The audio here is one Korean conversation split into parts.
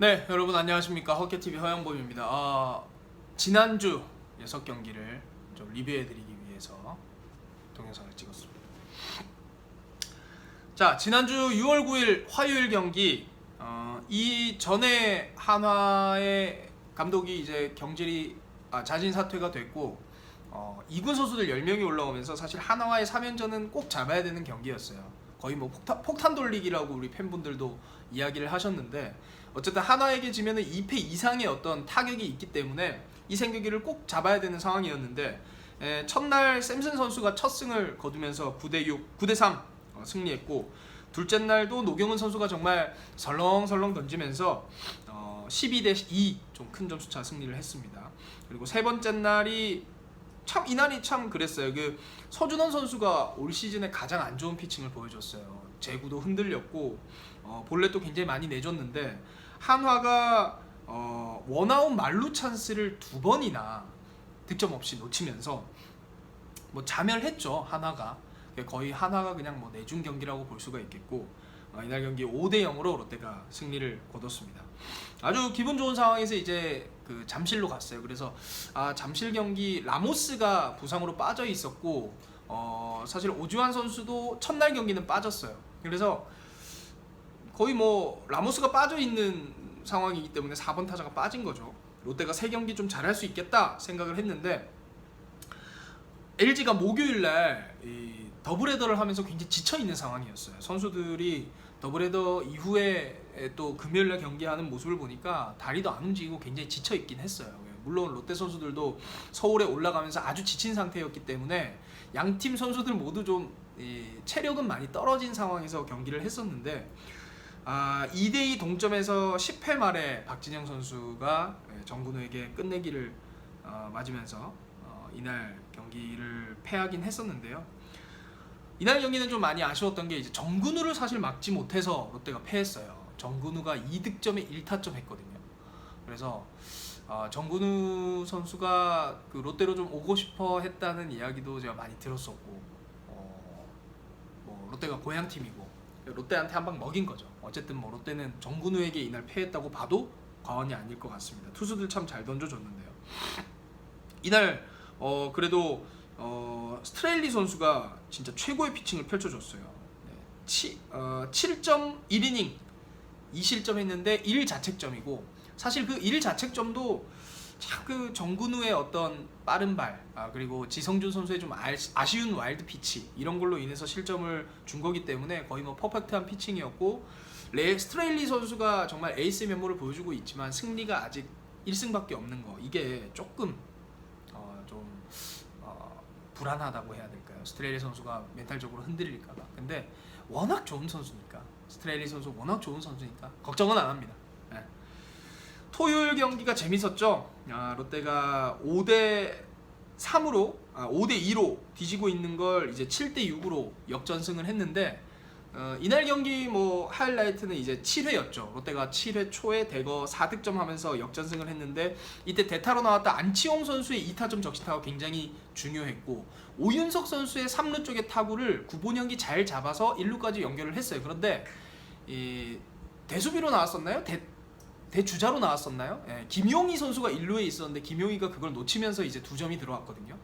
네, 여러분 안녕하십니까 허켓TV 허영범입니다. 아, 지난주 6경기를 좀 리뷰해드리기 위해서 동영상을 찍었습니다. 자, 지난주 6월 9일 화요일 경기 어, 이 전에 한화의 감독이 이제 경질이 아, 자진 사퇴가 됐고 어, 2군 선수들 10명이 올라오면서 사실 한화와의 3연전은 꼭 잡아야 되는 경기였어요. 거의 뭐 폭탄, 폭탄 돌리기라고 우리 팬분들도 이야기를 하셨는데 어쨌든 한화에게 지면은 2패 이상의 어떤 타격이 있기 때문에 이 생경기를 꼭 잡아야 되는 상황이었는데 에, 첫날 샘슨 선수가 첫 승을 거두면서 9대 6, 9대 3 어, 승리했고 둘째 날도 노경은 선수가 정말 설렁설렁 던지면서 어, 12대 2 좀 큰 점수차 승리를 했습니다. 그리고 세 번째 날이 참 이날이 참 그랬어요. 그 서준원 선수가 올 시즌에 가장 안 좋은 피칭을 보여줬어요. 제구도 흔들렸고 어, 볼넷도 굉장히 많이 내줬는데 한화가 어, 원아웃 말루 찬스를 두 번이나 득점 없이 놓치면서 뭐 자멸했죠 한화가 거의 한화가 그냥 뭐 내준 경기라고 볼 수가 있겠고 어, 이날 경기 5대 0으로 롯데가 승리를 거뒀습니다. 아주 기분 좋은 상황에서 이제 그 잠실로 갔어요. 그래서 아 잠실 경기 라모스가 부상으로 빠져 있었고 어 사실 오주환 선수도 첫날 경기는 빠졌어요. 그래서 거의 뭐 라모스가 빠져 있는 상황이기 때문에 4번 타자가 빠진 거죠. 롯데가 세 경기 좀 잘할 수 있겠다 생각을 했는데 LG가 목요일 날이 더블헤더를 하면서 굉장히 지쳐 있는 상황이었어요. 선수들이 더블헤더 이후에 또 금요일 날 경기하는 모습을 보니까 다리도 안 움직이고 굉장히 지쳐 있긴 했어요. 물론 롯데 선수들도 서울에 올라가면서 아주 지친 상태였기 때문에 양팀 선수들 모두 좀 이, 체력은 많이 떨어진 상황에서 경기를 했었는데 아, 2대2 동점에서 10회 말에 박진영 선수가 예, 정근우에게 끝내기를 어, 맞으면서 어, 이날 경기를 패하긴 했었는데요. 이날 경기는 좀 많이 아쉬웠던 게 이제 정근우를 사실 막지 못해서 롯데가 패했어요. 정근우가 2득점에 1타점 했거든요. 그래서 어, 정근우 선수가 그 롯데로 좀 오고 싶어 했다는 이야기도 제가 많이 들었었고 어, 뭐 롯데가 고향 팀이고 롯데한테 한 방 먹인 거죠. 어쨌든 뭐 롯데는 정근우에게 이날 패했다고 봐도 과언이 아닐 것 같습니다. 투수들 참 잘 던져줬는데요. 이날 어 그래도 어 스트레일리 선수가 진짜 최고의 피칭을 펼쳐줬어요. 네. 치, 어, 7.1이닝 2실점 했는데 1자책점이고 사실 그 1자책점도 참그 정근우의 어떤 빠른 발 아, 그리고 지성준 선수의 좀 아, 아쉬운 와일드 피치 이런 걸로 인해서 실점을 준 거기 때문에 거의 뭐 퍼펙트한 피칭이었고 레 스트레일리 선수가 정말 에이스 면모를 보여주고 있지만 승리가 아직 1승밖에 없는 거 이게 조금 불안하다고 해야 될까요? 스트레일리 선수가 멘탈적으로 흔들릴까봐. 근데 워낙 좋은 선수니까 스트레일리 선수 워낙 좋은 선수니까 걱정은 안 합니다. 네. 토요일 경기가 재밌었죠. 아, 롯데가 5대 3으로 아, 5대 2로 뒤지고 있는 걸 이제 7대 6으로 역전승을 했는데 어, 이날 경기 뭐 하이라이트는 이제 7회였죠. 롯데가 7회 초에 대거 4득점 하면서 역전승을 했는데 이때 대타로 나왔던 안치홍 선수의 2타점 적시타가 굉장히 중요했고 오윤석 선수의 3루 쪽의 타구를 구본영이 잘 잡아서 1루까지 연결을 했어요. 그런데 이 대수비로 나왔었나요? 대, 대주자로 나왔었나요? 예, 김용희 선수가 1루에 있었는데 김용희가 그걸 놓치면서 이제 두 점이 들어왔거든요.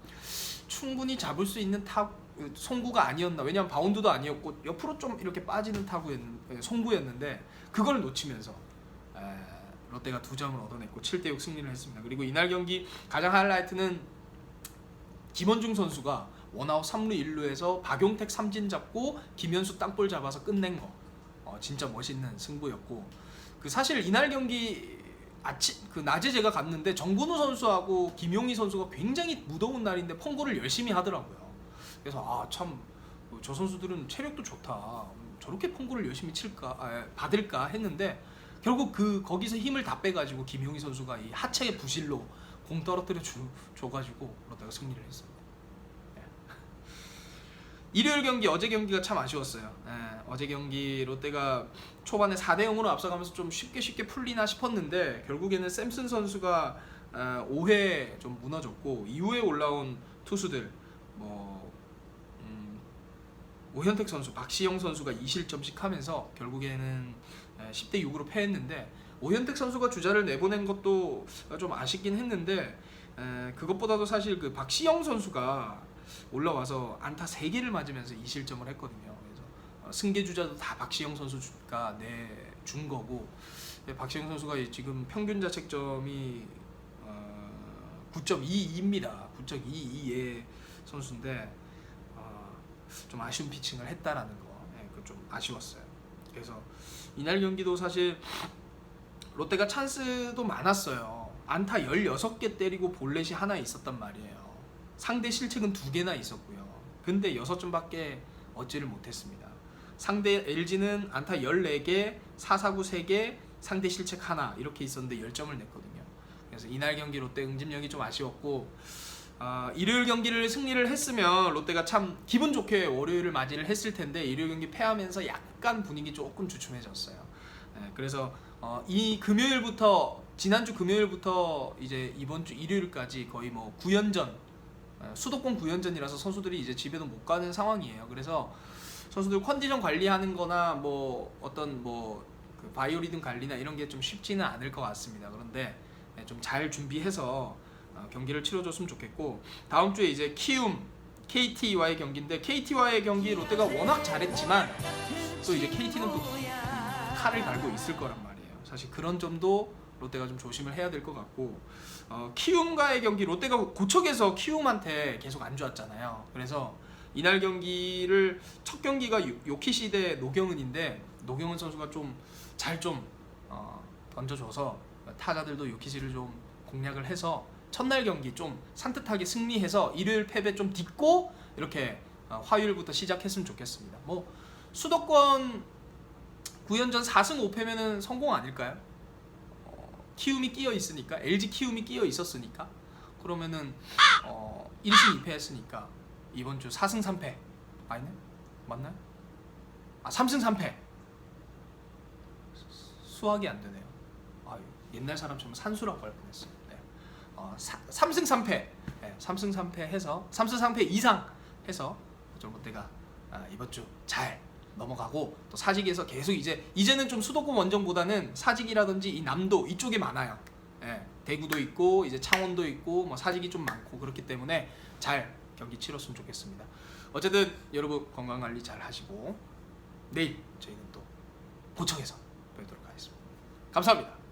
충분히 잡을 수 있는 타 송구가 아니었나. 왜냐면 바운드도 아니었고 옆으로 좀 이렇게 빠지는 타구였 송구였는데 그걸 놓치면서 에, 롯데가 두 점을 얻어냈고 7대 6 승리를 했습니다. 그리고 이날 경기 가장 하이라이트는 김원중 선수가 원아웃 3루 1루에서 박용택 삼진 잡고 김현수 땅볼 잡아서 끝낸 거. 어, 진짜 멋있는 승부였고. 그 사실 이날 경기 아침 그 낮에 제가 갔는데 정근우 선수하고 김용희 선수가 굉장히 무더운 날인데 펑고를 열심히 하더라고요. 그래서 아 참 저 선수들은 체력도 좋다. 저렇게 펑고를 열심히 칠까 아, 받을까 했는데 결국 그 거기서 힘을 다 빼가지고 김용희 선수가 이 하체의 부실로 공 떨어뜨려 주, 줘가지고 롯데가 승리를 했습니다. 예. 일요일 경기 어제 경기가 참 아쉬웠어요. 예, 어제 경기 롯데가 초반에 4대 0으로 앞서가면서 좀 쉽게 쉽게 풀리나 싶었는데 결국에는 샘슨 선수가 어, 5회 좀 무너졌고 이후에 올라온 투수들 뭐 음, 오현택 선수, 박시영 선수가 2실점씩 하면서 결국에는 에, 10대 6으로 패했는데 오현택 선수가 주자를 내보낸 것도 좀 아쉽긴 했는데 에, 그것보다도 사실 그 박시영 선수가 올라와서 안타 3개를 맞으면서 2실점을 했거든요. 그래서 어, 승계 주자도 다 박시영 선수가 내준 거고 예, 박시영 선수가 지금 평균 자책점이 어, 9.22입니다. 9.22의 선수인데 어, 좀 아쉬운 피칭을 했다라는 거, 예, 그좀 아쉬웠어요. 그래서 이날 경기도 사실 롯데가 찬스도 많았어요. 안타 16개 때리고 볼넷이 하나 있었단 말이에요. 상대 실책은 두 개나 있었고요. 근데 6점밖에 얻지를 못했습니다. 상대 LG는 안타 14개, 4사구 3개, 상대 실책 하나 이렇게 있었는데 10점을 냈거든요. 그래서 이날 경기 롯데 응집력이 좀 아쉬웠고 아, 일요일 경기를 승리를 했으면 롯데가 참 기분 좋게 월요일을 맞이를 했을 텐데 일요일 경기 패하면서 약간 분위기 조금 주춤해졌어요. 예, 그래서 어, 이 금요일부터 지난주 금요일부터 이제 이번 주 일요일까지 거의 뭐 9연전 어, 수도권 9연전이라서 선수들이 이제 집에도 못 가는 상황이에요. 그래서 선수들 컨디션 관리하는 거나 뭐 어떤 뭐 그 바이오리듬 관리나 이런 게 좀 쉽지는 않을 것 같습니다. 그런데 예, 좀잘 준비해서 어, 경기를 치러줬으면 좋겠고 다음 주에 이제 키움 KT와의 경기인데 KT와의 경기 롯데가 워낙 잘했지만 또 이제 KT는 또 칼을 갈고 있을 거란 말이에요. 사실 그런 점도 롯데가 좀 조심을 해야 될 것 같고 어, 키움과의 경기 롯데가 고척에서 키움한테 계속 안 좋았잖아요. 그래서 이날 경기를 첫 경기가 요- 요키시 대 노경은인데 노경은 선수가 좀잘좀 어, 던져줘서 타자들도 요키시를 좀 공략을 해서 첫날 경기 좀 산뜻하게 승리해서 일요일 패배 좀 딛고 이렇게 어, 화요일부터 시작했으면 좋겠습니다. 뭐 수도권 9연전 4승 5패면은 성공 아닐까요? 어, 키움이 끼어 있으니까 LG 키움이 끼어 있었으니까 그러면은 어, 1승 2패 했으니까 이번 주 4승 3패 아니네? 맞나요? 아 3승 3패 수학이 안 되네요. 아 옛날 사람처럼 산수라고 할 뻔했어요. 네. 어, 사, 3승 3패 네, 3승 3패 해서 3승 3패 이상 해서 좀 롯데가 아, 이번 주 잘 넘어가고 또 사직에서 계속 이제 이제는 좀 수도권 원정보다는 사직이라든지 이 남도 이쪽에 많아요. 예, 대구도 있고 이제 창원도 있고 뭐 사직이 좀 많고 그렇기 때문에 잘 경기 치렀으면 좋겠습니다. 어쨌든 여러분 건강 관리 잘 하시고 내일 저희는 또 고척에서 뵙도록 하겠습니다. 감사합니다.